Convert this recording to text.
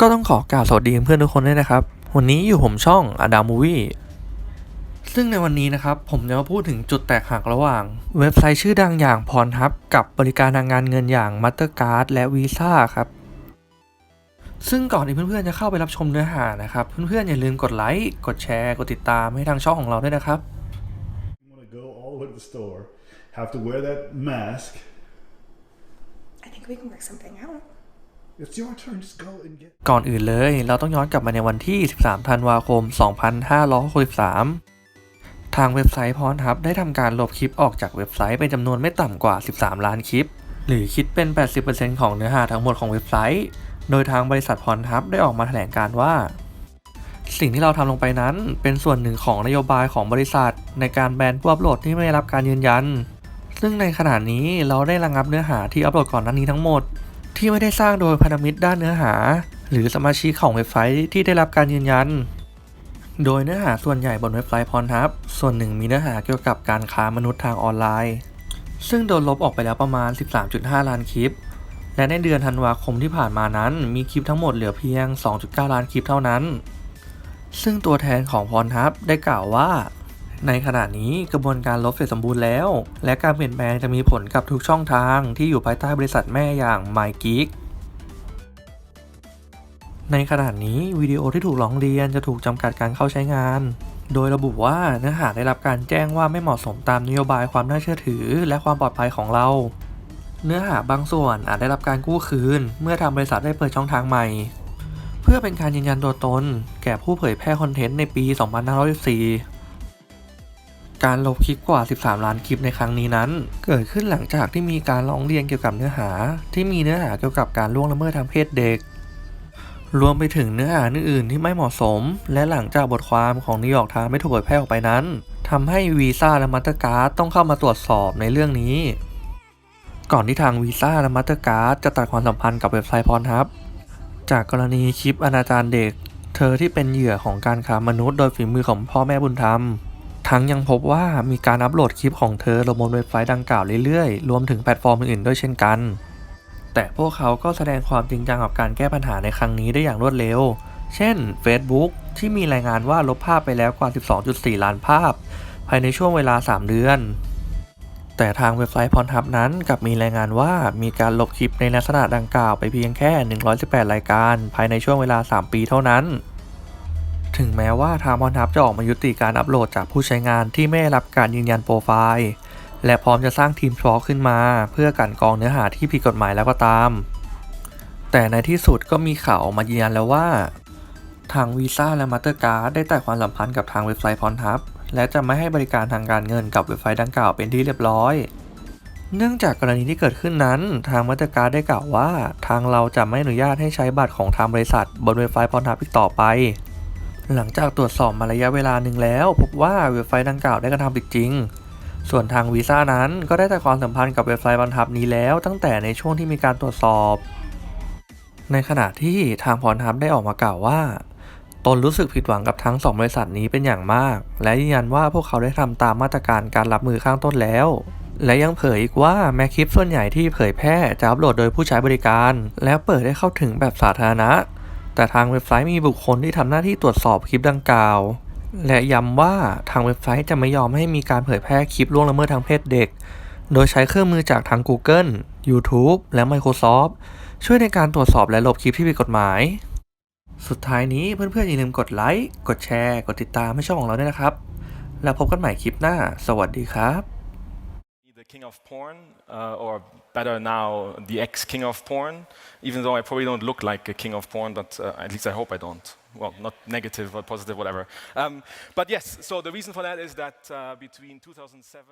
ก็ต้องขอกล่าวสวัสดีเพื่อนทุกคนด้วยนะครับ วันนี้อยู่ผมช่องอดามูวี่ซึ่งในวันนี้นะครับ ผมจะมาพูดถึงจุดแตกหักระหว่าง เว็บไซต์ชื่อดังอย่างพรทับกับบริการทางการเงินอย่าง Mastercard และ Visa ครับ ซึ่งก่อนที่เพื่อนๆจะเข้าไปรับชมเนื้อหานะครับ เพื่อนๆอย่าลืมกดไลค์กดแชร์กดติดตามให้ทางช่องของเราด้วยนะครับ You want to go all the way to the store, have to wear that mask. I think we can work something out. ก่อนอื่นเลย เราต้องย้อนกลับมาในวันที่ 13 ธันวาคม 2563 ทางเว็บไซต์พรทับได้ทำการลบคลิปออกจากเว็บไซต์เป็นจำนวนไม่ต่ำกว่า 13 ล้านคลิป หรือคิดเป็น 80%ของเนื้อหาทั้งหมดของเว็บไซต์ โดยทางบริษัทพรทับได้ออกมาแถลงการว่า สิ่งที่เราทำลงไปนั้น เป็นส่วนหนึ่งของนโยบายของบริษัท ในการแบนผู้อัปโหลดที่ไม่ได้รับการยืนยัน ซึ่งในขณะนี้เราได้ระงับเนื้อหาที่อัปโหลดก่อนหน้านี้ทั้งหมด ที่ไม่ได้สร้างโดยพันธมิตรด้านเนื้อหา หรือสมาชิกของเว็บไซต์ที่ได้รับการยืนยัน โดยเนื้อหาส่วนใหญ่บนเว็บไซต์พรทับส่วนหนึ่งมีเนื้อหาเกี่ยวกับการค้ามนุษย์ทางออนไลน์ ซึ่งโดนลบออกไปแล้วประมาณ 13.5 ล้านคลิป และในเดือนธันวาคมที่ผ่านมานั้น มีคลิปทั้งหมดเหลือเพียง 2.9 ล้านคลิปเท่านั้น ซึ่งตัวแทนของพรทับได้กล่าวว่า ในขณะนี้กระบวนการลบเสร็จสมบูรณ์แล้ว และการเปลี่ยนแปลงจะมีผลกับทุกช่องทางที่อยู่ภายใต้บริษัทแม่อย่าง MyGeek ในขณะนี้วิดีโอที่ถูกร้องเรียนจะถูกจำกัดการเข้าใช้งาน โดยระบุว่าเนื้อหาได้รับการแจ้งว่าไม่เหมาะสมตามนโยบายความน่าเชื่อถือ และความปลอดภัยของเรา เนื้อหาบางส่วนอาจได้รับการกู้คืน เมื่อทางบริษัทได้เปิดช่องทางใหม่ เพื่อเป็นการยืนยันตัวตน แก่ผู้เผยแพร่คอนเทนต์ในปี 2514 การลบคลิปกว่า 13 ล้านคลิปในครั้งนี้นั้น เกิดขึ้นหลังจากที่มีการร้องเรียนเกี่ยวกับเนื้อหา ที่มีเนื้อหาเกี่ยวกับการล่วงละเมิดทางเพศเด็ก รวมไปถึงเนื้อหาอื่นๆที่ไม่เหมาะสม และหลังจากบทความของนิวยอร์กไทม์ไม่ถูกเผยแพร่ออกไปนั้นทำให้วีซ่าและมาสเตอร์การ์ดต้องเข้ามาตรวจสอบในเรื่องนี้ ก่อนที่ทางวีซ่าและมาสเตอร์การ์ดจะตัดความสัมพันธ์กับเว็บไซต์พรทับ จากกรณีคลิปอนาจารเด็ก เธอที่เป็นเหยื่อของการค้ามนุษย์โดยฝีมือของพ่อแม่บุญธรรม ทั้งยังพบว่ามีการอัปโหลดคลิปของเธอลงบนเว็บไซต์ดังกล่าวเรื่อยๆ รวมถึงแพลตฟอร์มอื่นๆด้วยเช่นกัน แต่พวกเขาก็แสดงความจริงจังกับการแก้ปัญหาในครั้งนี้ได้อย่างรวดเร็ว เช่น Facebook ที่มีรายงานว่าลบภาพไปแล้วกว่า 12.4 ล้านภาพ ภายในช่วงเวลา 3 เดือน แต่ทางเว็บไซต์พรทับนั้นกลับมีรายงานว่ามีการลบคลิปในลักษณะดังกล่าวไปเพียงแค่ 118 รายการ ภายในช่วงเวลา 3 ปีเท่านั้น ถึงแม้ว่าทางพรทับจะออกมายุติการอัปโหลดจากผู้ใช้งานที่ไม่ได้รับการยืนยันโปรไฟล์ และพร้อมจะสร้างทีมเฉพาะขึ้นมา เพื่อกันกองเนื้อหาที่ผิดกฎหมายแล้วก็ตาม แต่ในที่สุดก็มีข่าวออกมายืนยันแล้วว่า ทางวีซ่าและมาสเตอร์การ์ดได้ตัดความสัมพันธ์กับทางเว็บไซต์พรทับและจะไม่ให้บริการทางการเงินกับเว็บไซต์ดังกล่าวเป็นที่เรียบร้อย เนื่องจากกรณีที่เกิดขึ้นนั้น ทางมาสเตอร์การ์ดได้กล่าวว่า ทางเราจะไม่อนุญาตให้ใช้บัตรของทางบริษัท บนเว็บไซต์พรทับอีกต่อไป หลังจากตรวจสอบมาระยะเวลาหนึ่งแล้ว พบว่าเว็บไซต์ดังกล่าวได้กระทำผิดจริง ส่วนทางวีซ่านั้นก็ได้แตัดความสัมพันธ์กับเว็บไซต์พรทับนี้แล้ว ตั้งแต่ในช่วงที่มีการตรวจสอบ ในขณะที่ทางพรทับได้ออกมากล่าวว่า ตนรู้สึกผิดหวังกับทั้งสองบริษัทนี้เป็นอย่างมาก และยืนยันว่าพวกเขาได้ทำตามมาตรการการรับมือข้างต้นแล้วและยังเผยอีกว่าแม้คลิปส่วนใหญ่ที่เผยแพร่จะอัปโหลดโดยผู้ใช้บริการ และเปิดให้เข้าถึงแบบสาธารณะ แต่ทางเว็บไซต์มีบุคคลที่ทำหน้าที่ตรวจสอบคลิปดังกล่าว และย้ำว่าทางเว็บไซต์จะไม่ยอมให้มีการเผยแพร่คลิปล่วงละเมิดทางเพศเด็ก โดยใช้เครื่องมือจากทาง Google YouTube และ Microsoft ช่วยในการตรวจสอบและลบคลิปที่ผิดกฎหมาย สุดท้ายนี้เพื่อนๆอย่าลืมกดไลค์ กดแชร์ กดติดตามให้ช่องของเราด้วยนะครับ แล้วพบกันใหม่คลิปหน้า สวัสดีครับ king of porn, uh, or better now, the ex-king of porn. Even though I probably don't look like a king of porn, but uh, at least I hope I don't. Well, not negative, but positive, whatever. Um, but yes, so the reason for that is that uh, between 2007.